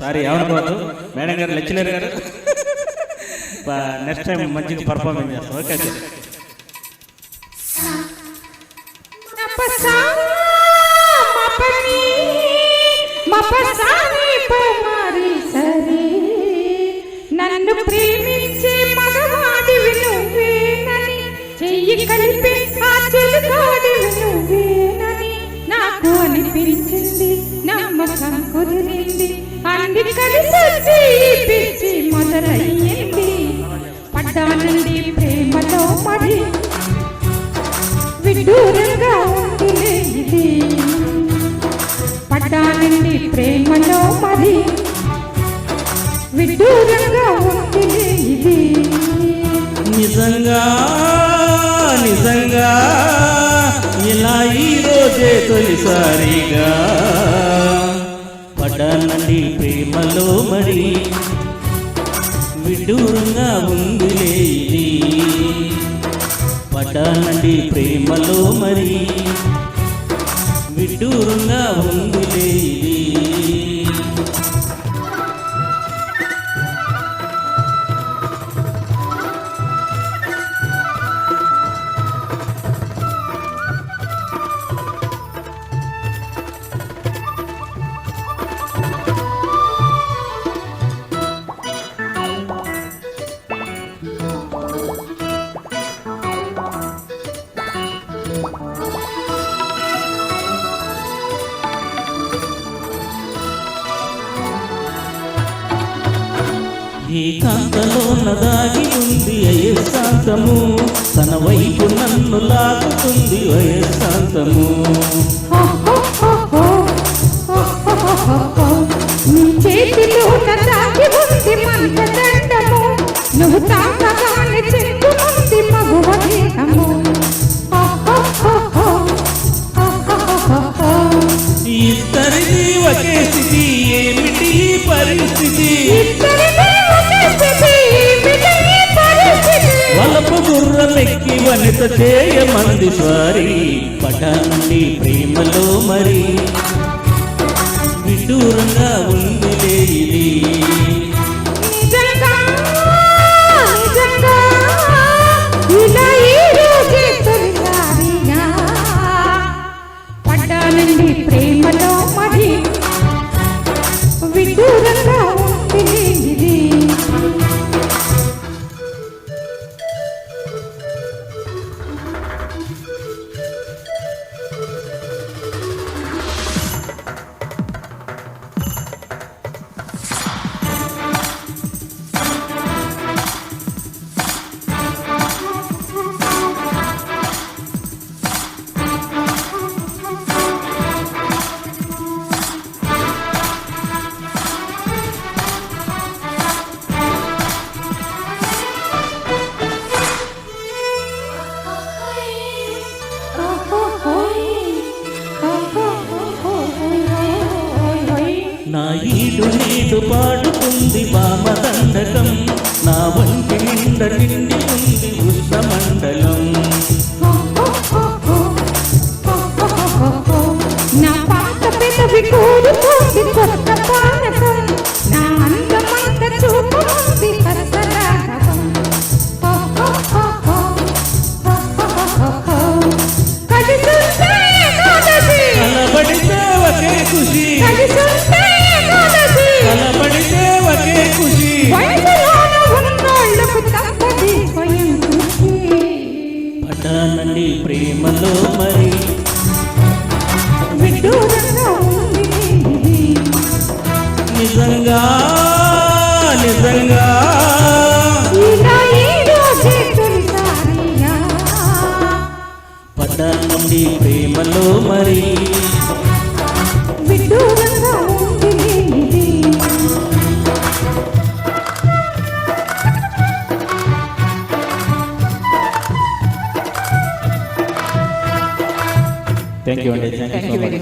Sorry ఏమనుకోవద్దు madam గారు lecturer గారు. నెక్స్ట్ టైం మంచిగా పర్ఫార్మెన్స్ చేస్తాం. ఓకే నన్ను ప్రేమించే మగవాడివి నువ్వేనని చెయ్యి ఆ నువ్వేనని నాకు అనిపించింది నా కుదిరింది అన్ని కలిసొచ్చి పిచ్చి మొదలయ్యింది. పడ్డానండి ప్రేమలో మరి విడ్డూరంగా ఉందిలే ఇది. పడ్డానండి ప్రేమలో మరి విడ్డూరంగా ఉందిలే ఇది. నిజంగా పడ్డానండి ప్రేమలో మరి. విడ్డూరంగా ఉందిలే ఇది. పడ్డానండి ప్రేమలో మరి. విడ్డూరంగా ఉందిలే ఇది. ఏకాంతలోన దాగి ఉంది అయస్కాంతము తన వైపు నన్ను లాగుతుంది అయస్కాంతము. నీ చేతిలో దాగి ఉంది మంత్రదండము నువ్వు తాకగానే మగువ దేహము. ఇద్దరిది ఒకే స్థితి ఏమిటి ఈ పరిస్థితి చేయమంది స్వారి పటానండి ప్రేమలో మరి విదూరంగా పాడుతుంది బామద. పటానండి ప్రేమలో మరి. నిజంగా నిజంగా. తొలిసారిగా పటానండి ప్రేమలో మరి. Thank you, Andy. Thank you so much.